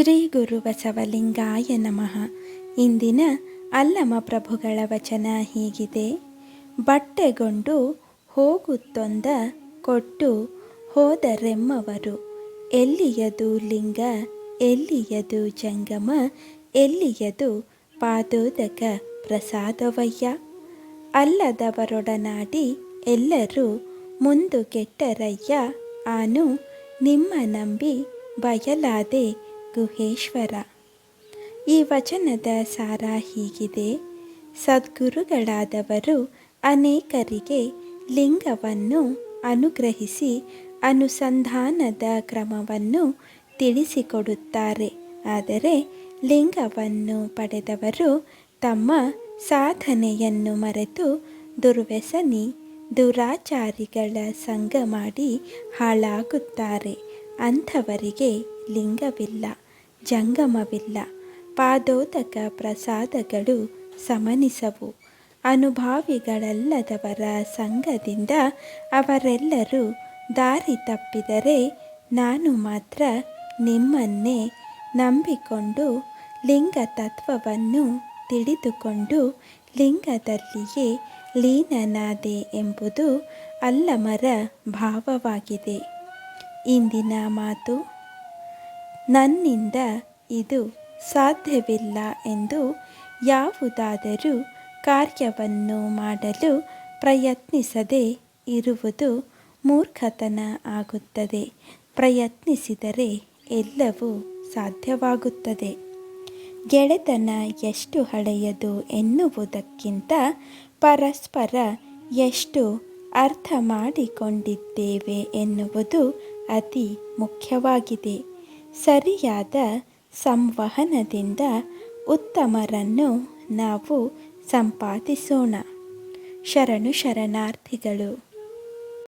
ಶ್ರೀ ಗುರು ಬಸವಲಿಂಗಾಯ ನಮಃ. ಇಂದಿನ ಅಲ್ಲಮ ಪ್ರಭುಗಳ ವಚನ ಹೀಗಿದೆ. ಬಟ್ಟೆಗೊಂಡು ಹೋಗುತ್ತೊಂದ ಕೊಟ್ಟು ಹೋದರೆಮ್ಮವರು. ಎಲ್ಲಿಯದು ಲಿಂಗ, ಎಲ್ಲಿಯದು ಜಂಗಮ, ಎಲ್ಲಿಯದು ಪಾದೋದಕ ಪ್ರಸಾದವಯ್ಯ. ಅಲ್ಲದವರೊಡನಾಡಿ ಎಲ್ಲರೂ ಮುಂದು ಕೆಟ್ಟರಯ್ಯ. ಆನು ನಿಮ್ಮ ನಂಬಿ ಬಯಲಾದೆ ಗುಹೇಶ್ವರ. ಈ ವಚನದ ಸಾರ ಹೀಗಿದೆ. ಸದ್ಗುರುಗಳಾದವರು ಅನೇಕರಿಗೆ ಲಿಂಗವನ್ನು ಅನುಗ್ರಹಿಸಿ ಅನುಸಂಧಾನದ ಕ್ರಮವನ್ನು ತಿಳಿಸಿಕೊಡುತ್ತಾರೆ. ಆದರೆ ಲಿಂಗವನ್ನು ಪಡೆದವರು ತಮ್ಮ ಸಾಧನೆಯನ್ನು ಮರೆತು ದುರ್ವ್ಯಸನಿ, ದುರಾಚಾರಿಗಳ ಸಂಘ ಮಾಡಿ ಹಾಳಾಗುತ್ತಾರೆ. ಅಂಥವರಿಗೆ ಲಿಂಗವಿಲ್ಲ, ಜಂಗಮವಿಲ್ಲ, ಪಾದೋದಕ ಪ್ರಸಾದಗಳು ಸಮನಿಸವು. ಅನುಭಾವಿಗಳಲ್ಲದವರ ಸಂಘದಿಂದ ಅವರೆಲ್ಲರೂ ದಾರಿ ತಪ್ಪಿದರೆ ನಾನು ಮಾತ್ರ ನಿಮ್ಮನ್ನೇ ನಂಬಿಕೊಂಡು ಲಿಂಗ ತತ್ವವನ್ನು ತಿಳಿದುಕೊಂಡು ಲಿಂಗದಲ್ಲಿಯೇ ಲೀನನಾದೆ ಎಂಬುದು ಅಲ್ಲಮರ ಭಾವವಾಗಿದೆ. ಇಂದಿನ ಮಾತು. ನನ್ನಿಂದ ಇದು ಸಾಧ್ಯವಿಲ್ಲ ಎಂದು ಯಾವುದಾದರೂ ಕಾರ್ಯವನ್ನು ಮಾಡಲು ಪ್ರಯತ್ನಿಸದೆ ಇರುವುದು ಮೂರ್ಖತನ ಆಗುತ್ತದೆ. ಪ್ರಯತ್ನಿಸಿದರೆ ಎಲ್ಲವೂ ಸಾಧ್ಯವಾಗುತ್ತದೆ. ಗೆಳೆತನ ಎಷ್ಟು ಹಳೆಯದು ಎನ್ನುವುದಕ್ಕಿಂತ ಪರಸ್ಪರ ಎಷ್ಟು ಅರ್ಥ ಮಾಡಿಕೊಂಡಿದ್ದೇವೆ ಎನ್ನುವುದು ಅತಿ ಮುಖ್ಯವಾಗಿದೆ. ಸರಿಯಾದ ಸಂವಹನದಿಂದ ಉತ್ತಮರನ್ನು ನಾವು ಸಂಪಾದಿಸೋಣ. ಶರಣು ಶರಣಾರ್ಥಿಗಳು.